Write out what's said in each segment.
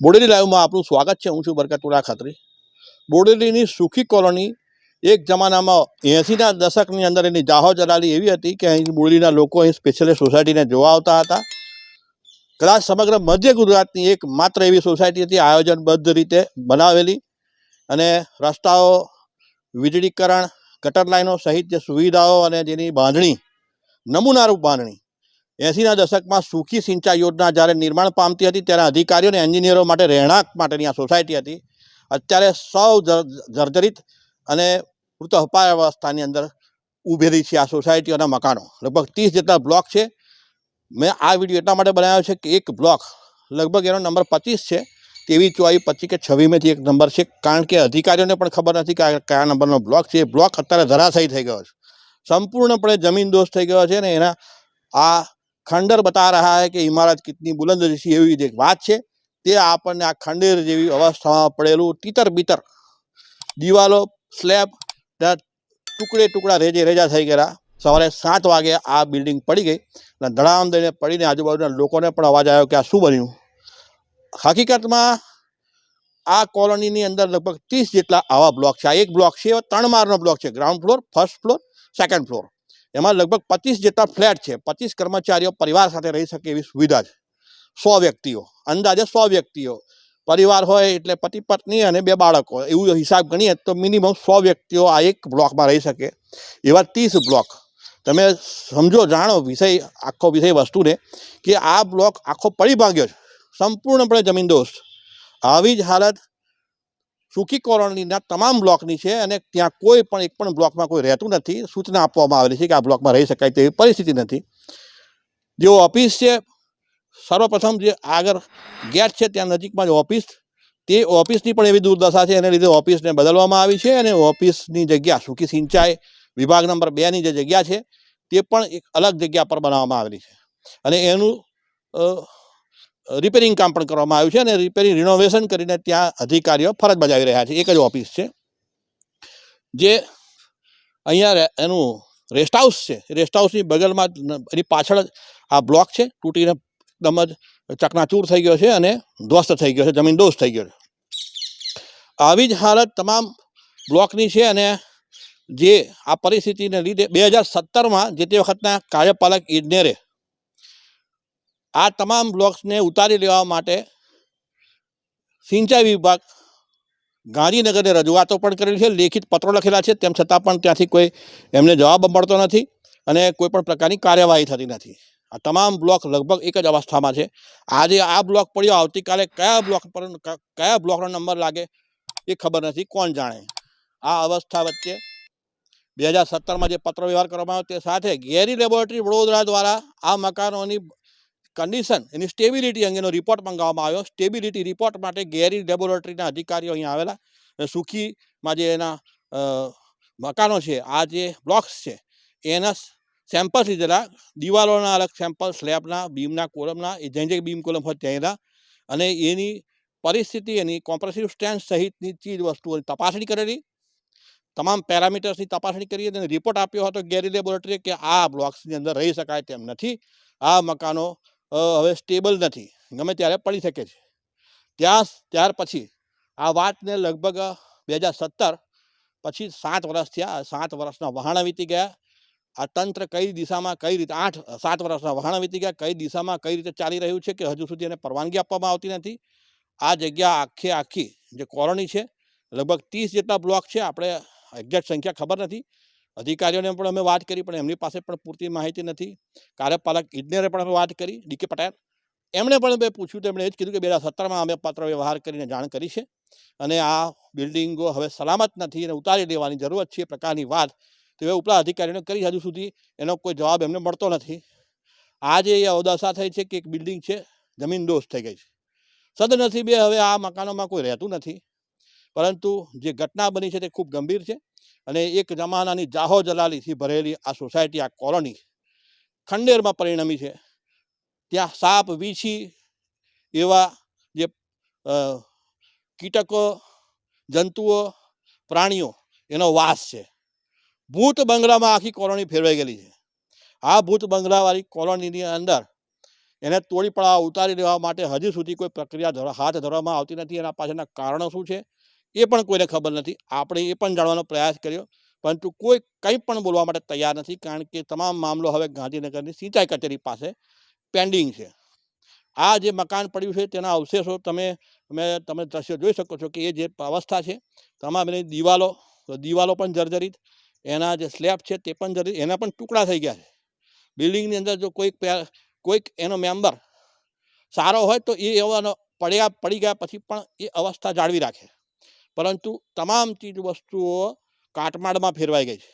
બોડેલી લાઈવમાં આપનું સ્વાગત છે. હું છું બરકતુલ્લા ખત્રી. બોડેલીની સુખી કોલોની એક જમાનામાં એંસીના દશકની અંદર એની જાહો જલાલી એવી હતી કે અહીં બોડેલીના લોકો અહીં સ્પેશિયલી સોસાયટીને જોવા આવતા હતા. કદાચ સમગ્ર મધ્ય ગુજરાતની એક માત્ર એવી સોસાયટી હતી, આયોજનબદ્ધ રીતે બનાવેલી અને રસ્તાઓ, વીજળીકરણ, ગટર લાઈનો સહિત જે સુવિધાઓ અને જેની બાંધણી, નમૂનારૂપ બાંધણી એંસીના દશકમાં સુખી સિંચાઈ યોજના જ્યારે નિર્માણ પામતી હતી, ત્યારે અધિકારીઓ અને એન્જિનિયરો માટે રહેણાંક માટેની આ સોસાયટી હતી. અત્યારે સૌ જર- જર્જરિત અને મૃત અપાય અવસ્થાની અંદર ઊભેલી છે આ સોસાયટીઓના મકાનો. લગભગ ત્રીસ જેટલા બ્લોક છે. મેં આ વીડિયો એટલા માટે બનાવ્યો છે કે એક બ્લોક લગભગ એનો નંબર પચીસ છે, તેવી ચોવીસ, પચીસ કે છવ્વીસમાંથી એક નંબર છે. કારણ કે અધિકારીઓને પણ ખબર નથી કે કયા નંબરનો બ્લોક છે. એ બ્લોક અત્યારે ધરાશાયી થઈ ગયો છે. સંપૂર્ણપણે જમીન દોષ થઈ ગયો છે ને એના આ ખંડર બતા રહા હૈ કે ઇમારત કિતની બુલંદ છે એવી એક વાત છે. તે આપણને આ ખંડેર જેવી અવસ્થામાં પડેલું તીતર બીતર દિવાલો સ્લેબ ટુકડે ટુકડા રેજે રેજા થઈ ગયા સવારે સાત વાગે આ બિલ્ડિંગ પડી ગઈ અને ધડામ દઈને પડીને આજુબાજુના લોકોને પણ અવાજ આવ્યો કે આ શું બન્યું? હકીકતમાં આ કોલોનીની અંદર લગભગ ત્રીસ જેટલા આવા બ્લોક છે. આ એક બ્લોક છે, ત્રણ માળનો બ્લોક છે. Ground floor, first floor, second floor. એમાં લગભગ પચીસ જેટલા ફ્લેટ છે. પચીસ કર્મચારીઓ પરિવાર સાથે રહી શકે એવી સુવિધા છે. સો વ્યક્તિઓ, અંદાજે સો વ્યક્તિઓ. પરિવાર હોય એટલે પતિ, પત્ની અને બે બાળકો. એવું હિસાબ ગણીએ તો મિનિમમ સો વ્યક્તિઓ આ એક બ્લોકમાં રહી શકે. એવા ત્રીસ બ્લોક. તમે સમજો, જાણો વિષય, આખો વિષય વસ્તુને કે આ બ્લોક આખો પડી ભાગ્યો છે. સંપૂર્ણપણે જમીન દોસ્ત. આવી જ હાલત સુખી કોલોનીના તમામ બ્લોકની છે અને ત્યાં કોઈ પણ એક પણ બ્લોકમાં કોઈ રહેતું નથી. સૂચના આપવામાં આવેલી છે કે આ બ્લોકમાં રહી શકાય તેવી પરિસ્થિતિ નથી. જેઓ ઓફિસ છે, સર્વપ્રથમ જે આગળ ગેટ છે ત્યાં નજીકમાં જ ઓફિસ. તે ઓફિસની પણ એવી દુર્દશા છે, એને લીધે ઓફિસને બદલવામાં આવી છે અને ઓફિસની જગ્યા સુખી સિંચાઈ વિભાગ નંબર બેની જે જગ્યા છે તે પણ એક અલગ જગ્યા પર બનાવવામાં આવેલી છે. અને એનું રિપેરિંગ કામ પણ કરવામાં આવ્યું છે અને રિપેરિંગ રિનોવેશન કરીને ત્યાં અધિકારીઓ ફરજ બજાવી રહ્યા છે. એક જ ઓફિસ છે. જે અહીંયા એનું રેસ્ટ હાઉસ છે. રેસ્ટ હાઉસની બગલમાં એની પાછળ આ બ્લોક છે. તૂટીને એકદમ જ ચકનાચૂર થઈ ગયો છે અને ધ્વસ્ત થઈ ગયો છે. જમીન દોષ થઈ ગયો છે. આવી જ હાલત તમામ બ્લોકની છે અને જે આ પરિસ્થિતિને લીધે બે હજાર સત્તરમાં જે તે વખતના કાર્યપાલક ઇજનેરે આ તમામ બ્લોક્સને ઉતારી લેવા માટે સિંચાઈ વિભાગ ગાંધીનગરને રજૂઆતો પણ કરેલી છે, લેખિત પત્રો લખેલા છે, તેમ છતાં પણ ત્યાંથી કોઈ એમને જવાબ મળતો નથી અને કોઈ પણ પ્રકારની કાર્યવાહી થતી નથી. આ તમામ બ્લોક લગભગ એક જ અવસ્થામાં છે. આજે આ બ્લોક પડ્યો, આવતીકાલે કયા બ્લોક પર, કયા બ્લોકનો નંબર લાગે એ ખબર નથી, કોણ જાણે? આ અવસ્થા વચ્ચે બે હજાર સત્તરમાં જે પત્ર વ્યવહાર કરવામાં આવ્યો, તે સાથે ગેરી લેબોરેટરી વડોદરા દ્વારા આ મકાનોની કન્ડિશન એની સ્ટેબિલિટી અંગેનો રિપોર્ટ મંગાવવામાં આવ્યો. સ્ટેબિલિટી રિપોર્ટ માટે ગેરી લેબોરેટરીના અધિકારીઓ અહીંયા આવેલા સુખીમાં જે એના મકાનો છે, આ જે બ્લોક્સ છે, એના સેમ્પલ્સ લીધેલા દિવાલોના અલગ સેમ્પલ સ્લેબના બીમના કોલમના એ જે જે બીમ કોલમ હોય ત્યાંના અને એની પરિસ્થિતિ, એની કોમ્પ્રેસિવ સ્ટ્રેન્થ સહિતની ચીજ વસ્તુઓની તપાસણી કરેલી. તમામ પેરામીટર્સની તપાસણી કરી અને રિપોર્ટ આપ્યો હતો ગેરી લેબોરેટરીએ કે આ બ્લોક્સની અંદર રહી શકાય તેમ નથી. આ મકાનો હવે સ્ટેબલ નથી. ગમે ત્યારે પડી શકે છે. ત્યાં ત્યાર પછી, આ વાતને લગભગ બે હજાર સત્તર પછી સાત વર્ષ થયા. સાત વર્ષના વહાણા વીતી ગયા. આ તંત્ર કઈ દિશામાં, કઈ રીતે, આઠ, સાત વર્ષના વહાણા વીતી ગયા. કઈ દિશામાં, કઈ રીતે ચાલી રહ્યું છે કે હજુ સુધી એને પરવાનગી આપવામાં આવતી નથી. આ જગ્યા આખે આખી જે કોલોની છે, લગભગ ત્રીસ જેટલા બ્લોક છે. આપણે એક્ઝેક્ટ સંખ્યા ખબર નથી. અધિકારીઓને પણ અમે વાત કરી, પણ એમની પાસે પણ પૂરતી માહિતી નથી. કાર્યપાલક ઇજનેરે પણ અમે વાત કરી ડીકે પટેલ. એમણે પણ મેં પૂછ્યું, તો એમણે એ જ કીધું કે બે હજાર અમે પત્ર વ્યવહાર કરીને જાણ કરી છે. અને આ બિલ્ડિંગો હવે સલામત નથી અને ઉતારી લેવાની જરૂરત છે પ્રકારની વાત તો એ ઉપલા અધિકારીઓને કરી હજુ સુધી. એનો કોઈ જવાબ એમને મળતો નથી. આજે એ અવદશા થઈ છે કે એક બિલ્ડિંગ છે, જમીન દોષ થઈ ગઈ છે. સદનસીબે હવે આ મકાનોમાં કોઈ રહેતું નથી. પરંતુ જે ઘટના બની છે તે ખૂબ ગંભીર છે અને એક જમાનાની જાહો જલાલીથી ભરેલી આ સોસાયટી, આ કોલોની ખંડેરમાં પરિણમી છે. ત્યાં સાપ, વીછી એવા જે કીટકો, જંતુઓ, પ્રાણીઓ એનો વાસ છે. ભૂત બંગલામાં આખી કોલોની ફેરવાઈ ગયેલી છે. આ ભૂત બંગલાવાળી કોલોનીની અંદર એને તોડી પડાવવા, ઉતારી લેવા માટે હજી સુધી કોઈ પ્રક્રિયા હાથ ધરવામાં આવતી નથી. એના પાછળના કારણો શું છે? એ પણ કોઈને ખબર નથી. આપણે એ પણ જાણવાનો પ્રયાસ કર્યો, પરંતુ કોઈ કંઈ પણ બોલવા માટે તૈયાર નથી, કારણ કે તમામ મામલો હવે ગાંધીનગરની સિંચાઈ કચેરી પાસે પેન્ડિંગ છે. આ જે મકાન પડ્યું છે, તેના અવશેષો તમે તમે તમે દ્રશ્ય જોઈ શકો છો કે એ જે અવસ્થા છે, તમામ એની દિવાલો દિવાલો પણ જર્જરિત, એના જે સ્લેબ છે તે પણ જર્જરિત, એના પણ ટુકડા થઈ ગયા છે. બિલ્ડિંગની અંદર જો કોઈક કોઈક એનો મેમ્બર સારો હોય તો એ એવાનો પડ્યા, પડી ગયા પછી પણ એ અવસ્થા જાળવી રાખે. પરંતુ તમામ ચીજ વસ્તુઓ કાટમાળમાં ફેરવાઈ ગઈ છે.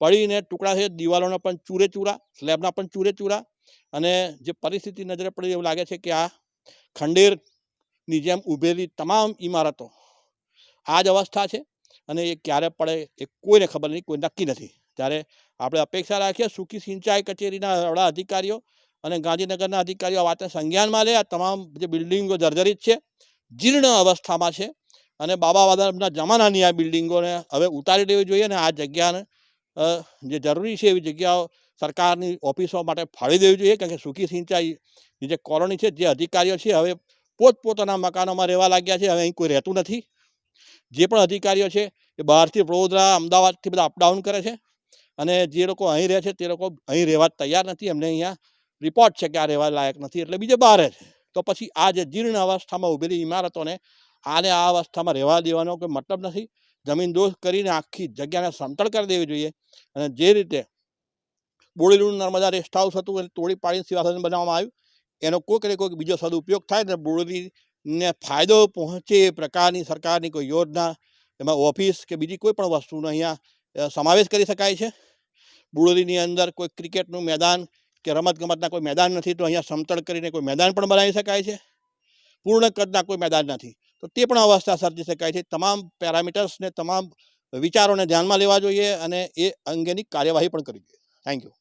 પડીને ટુકડા છે, દિવાલોના પણ ચૂરે ચૂરા સ્લેબના પણ ચૂરે ચૂરા અને જે પરિસ્થિતિ નજરે પડી એવું લાગે છે કે આ ખંડેરની જેમ ઊભેલી તમામ ઇમારતો આ જ અવસ્થા છે અને એ ક્યારે પડે એ કોઈને ખબર નહીં, કોઈ નક્કી નથી. ત્યારે આપણે અપેક્ષા રાખીએ સૂકી સિંચાઈ કચેરીના વડા અધિકારીઓ અને ગાંધીનગરના અધિકારીઓ આ વાતને સંજ્ઞાનમાં લે, આ તમામ જે બિલ્ડિંગો જર્જરિત છે, જીર્ણ અવસ્થામાં છે અને બાબા વાદળના જમાનાની આ બિલ્ડિંગોને હવે ઉતારી દેવી જોઈએ અને આ જગ્યાને જે જરૂરી છે એવી જગ્યાઓ સરકારની ઓફિસો માટે ફાળી દેવી જોઈએ, કારણ કે સૂકી સિંચાઈની જે કોલોની છે, જે અધિકારીઓ છે, હવે પોતપોતાના મકાનોમાં રહેવા લાગ્યા છે, હવે અહીં કોઈ રહેતું નથી. જે પણ અધિકારીઓ છે, એ બહારથી વડોદરા, અમદાવાદથી બધા અપડાઉન કરે છે અને જે લોકો અહીં રહે છે, તે લોકો અહીં રહેવા તૈયાર નથી. એમને અહીંયા રિપોર્ટ છે કે આ રહેવા લાયક નથી, એટલે બીજે બહાર છે. તો પછી આ જે જીર્ણ અવસ્થામાં ઊભેલી ઇમારતોને આને આ અવસ્થામાં રહેવા દેવાનો કોઈ મતલબ નથી. જમીન દોષ કરીને આખી જગ્યાને સમતળ કરી દેવી જોઈએ અને જે રીતે બોડેલું નર્મદા રેસ્ટ હાઉસ હતું એને તોડી પાડીને સિવાસન બનાવવામાં આવ્યું, એનો કોઈક ને કોઈક બીજો સદુપયોગ થાય ને બોડેલીને ફાયદો પહોંચે એ પ્રકારની સરકારની કોઈ યોજના, એમાં ઓફિસ કે બીજી કોઈ પણ વસ્તુનો અહીંયા સમાવેશ કરી શકાય છે. બોડેલીની અંદર કોઈ ક્રિકેટનું મેદાન કે રમતગમતના કોઈ મેદાન નથી તો અહીંયા સમતળ કરીને કોઈ મેદાન પણ બનાવી શકાય છે. પૂર્ણ કદના કોઈ મેદાન નથી. તો તે પણ અવસ્થા સર્જી શકાય છે. તમામ પેરામીટર્સને, તમામ વિચારોને ધ્યાનમાં લેવા જોઈએ અને એ અંગેની કાર્યવાહી પણ કરવી જોઈએ. Thank you